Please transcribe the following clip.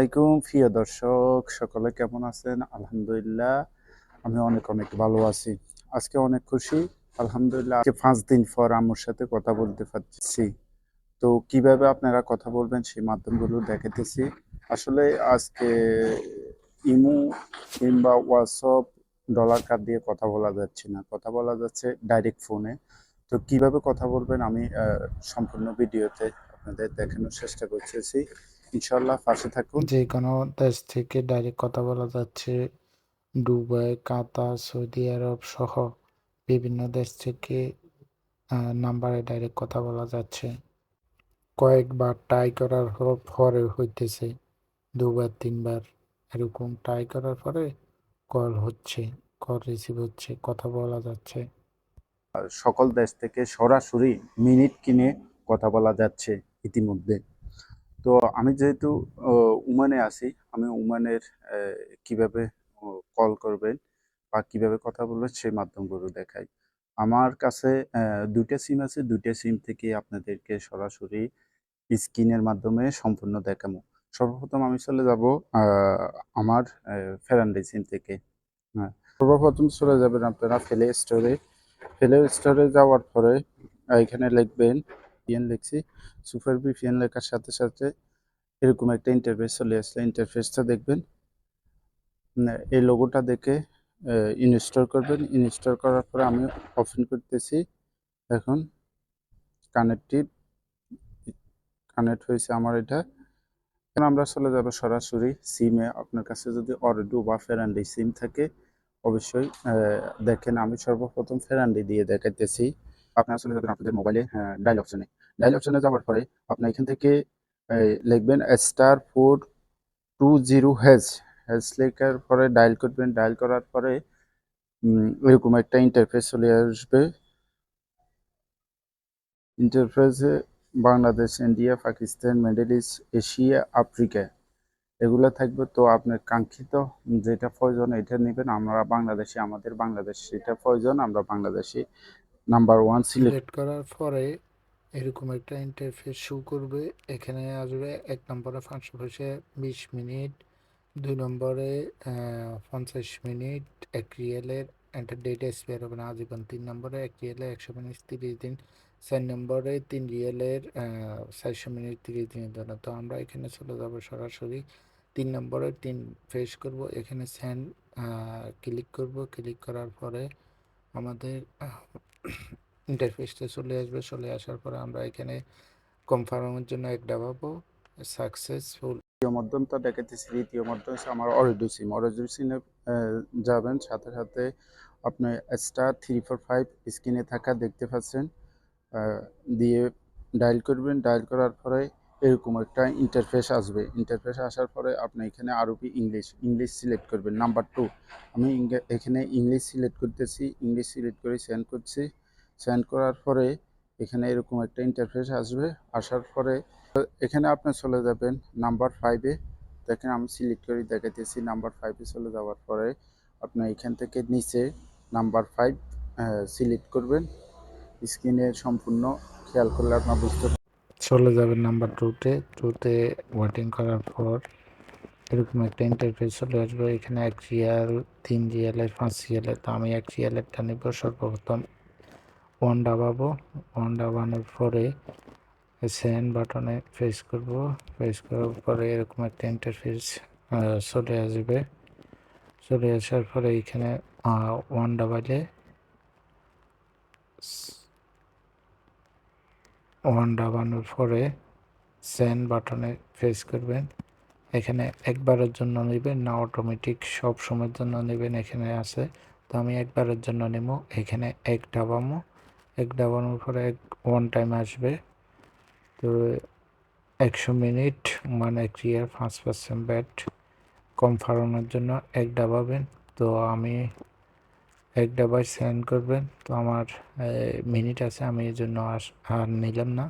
আসসালামাইকুম প্রিয় দর্শক, সকলে কেমন আছেন? আলহামদুলিল্লাহ, আমি অনেক অনেক ভালো আছি। আজকে অনেক খুশি। আলহামদুলিল্লাহ, আজকে পাঁচ দিন পর আম্মুর সাথে কথা বলতে পারছি। তো কীভাবে আপনারা কথা বলবেন সেই মাধ্যমগুলো দেখাতেছি আসলে আজকে ইমু কিংবা হোয়াটসঅ্যাপ ডলার কার্ড দিয়ে কথা বলা যাচ্ছে না। কথা বলা যাচ্ছে ডাইরেক্ট ফোনে। তো কীভাবে কথা বলবেন আমি সম্পূর্ণ ভিডিওতে আপনাদের দেখানোর চেষ্টা করতেছি ইনশাল্লাহ পাশে থাকুন। যে কোনো দেশ থেকে ডাইরেক্ট কথা বলা যাচ্ছে দুবাই কাতার সৌদি আরব সহ বিভিন্ন দেশ থেকে নাম্বারে ডাইরেক্ট কথা বলা যাচ্ছে। কয়েকবার ট্রাই করার পর- হইতেছে। দুবার তিনবার এরকম ট্রাই করার পরে কল হচ্ছে কল রিসিভ হচ্ছে কথা বলা যাচ্ছে। আর সকল দেশ থেকে সরাসরি মিনিট কিনে কথা বলা যাচ্ছে। ইতিমধ্যে। তো আমি যেহেতু উমানে আছি, আমি উমানের কীভাবে কল করবেন বা কীভাবে কথা বলবেন সেই মাধ্যমগুলো দেখাই। আমার কাছে দুইটা সিম আছে, দুইটা সিম থেকে আপনাদেরকে সরাসরি স্ক্রিনের মাধ্যমে সম্পূর্ণ দেখাবো। সর্বপ্রথম আমি চলে যাব আমার ফেরান্ডি সিম থেকে। হ্যাঁ সর্বপ্রথম চলে যাবেন আপনারা ফেলে স্টোরে ফেলে স্টোরে যাওয়ার পরে এখানে লিখবেন পিএন লিখছি সুপার বিপিএন লেখার সাথে সাথে এরকম একটা ইন্টারফেস চলে আসলে। ইন্টারফেসটা দেখবেন এই লোগোটা দেখে ইনস্টল করবেন। ইনস্টল করার পরে আমি ওপেন করতেছি। এখন কানেক্টেড কানেক্ট হয়েছে আমার এটা। এখন আমরা চলে যাব সরাসরি সিমে আপনার কাছে যদি অরেডো বা ফেরান্ডি সিম থাকে, অবশ্যই দেখেন আমি সর্বপ্রথম ফেরান্ডি দিয়ে দেখাইতেছি। আপনারা চলে যাবেন আপনাদের মোবাইলে ডায়াল অপশনে ডায়াল অপশনে যাওয়ার পরে আপনি এখান থেকে লিখবেন star four two zero hash hash লেখার পরে ডায়াল করবেন। ডায়াল করার পরে এরকম একটা ইন্টারফেস চলে আসবে। ইন্টারফেসে Bangladesh, India, Pakistan Middle East Asia, Africa, এগুলো থাকবে। তো আপনার কাঙ্ক্ষিত যেটা প্রয়োজন এটা নেবেন। আমরা বাংলাদেশে, আমাদের বাংলাদেশ, সেটা প্রয়োজন। আমরা বাংলাদেশে নাম্বার ওয়ান সিলেক্ট করার পরে এরকম একটা ইন্টারফেস শো করবে। এখানে আসবে এক নম্বরে হচ্ছে বিশ মিনিট, দুই নম্বরে পঞ্চাশ মিনিট, এক রিয়েলের একটা ডেট এক্সপায়ার হবে না আজীবন তিন নম্বরে, এক রিয়েলে একশো মিনিট, তিরিশ দিন, চার নম্বরে তিন রিয়েলের চারশো মিনিট, তিরিশ দিনের জন্য। তো আমরা এখানে চলে যাব সরাসরি। তিন নম্বরে তিন ফেস করব, এখানে সেন্ড ক্লিক করব। ক্লিক করার পরে আমাদের ইন্টারফেসটা চলে আসবে, চলে আসার পরে আমরা এখানে কনফার্মের জন্য এক ডাবাবো সাকসেসফুল দ্বিতীয় মাধ্যমটা দেখাতেছি দ্বিতীয় মাধ্যম হচ্ছে আমার অরিডো সিম অরিডো সিমে যাবেন, সাথে সাথে আপনি স্টার থ্রি ফোর ফাইভ স্ক্রিনে থাকা দেখতে পাচ্ছেন। দিয়ে ডায়াল করবেন ডায়াল করার পরে এরকম একটা ইন্টারফেস আসবে। ইন্টারফেস আসার পরে আপনি এখানে আরবি, ইংলিশ ইংলিশ সিলেক্ট করবেন। নাম্বার টু আমি এখানে ইংলিশ সিলেক্ট করতেছি, ইংলিশ সিলেক্ট করে সেন্ড করছি। সেন্ড করার পরে এখানে এরকম একটা ইন্টারফেস আসবে। আসার পরে এখানে আপনি চলে যাবেন নাম্বার ফাইভে দেখেন আমি সিলেক্ট করে দেখাতেছি নাম্বার ফাইভে চলে যাওয়ার পরে আপনি এখান থেকে নিচে নাম্বার ফাইভ সিলেক্ট করবেন। স্ক্রিনে সম্পূর্ণ খেয়াল করলে আপনার বুঝতে চলে যাবেন নাম্বার টুতে টুতে ওয়েটিং করার পর এরকম একটা ইন্টারফেস চলে আসবে। এখানে এক রিয়াল তিন রিয়ালের পাঁচ রিয়ালের তো আমি এক রিয়ালেরটা নিব সর্বপ্রথম। ওয়ান ডাবাবো ওয়ান ডাবানোর পরে সেন্ড বাটনে প্রেস করব। প্রেস করার পরে এরকম একটা ইন্টারফেস চলে আসবে। চলে আসার পরে এখানে ওয়ান ডাবালে ওয়ান ডাবানোর পরে সেন্ড বাটনে প্রেস করবেন। এখানে একবারের জন্য নেবেন, না অটোমেটিক সব সময়ের জন্য নেবেন এখানে আছে। তো আমি একবারের জন্য নেব, এখানে এক ডাবামো। এক ডাবানোর পরে এক ওয়ান টাইম আসবে। তো একশো মিনিট মানে এক ইয়ার পাঁচ পার্সেন্ট ব্যাট কম জন্য এক ডাবাবেন। তো আমি এক ডাবায় সেন্ড করবেন। তো আমার মিনিট আছে আমি এই জন্য আর নিলাম না।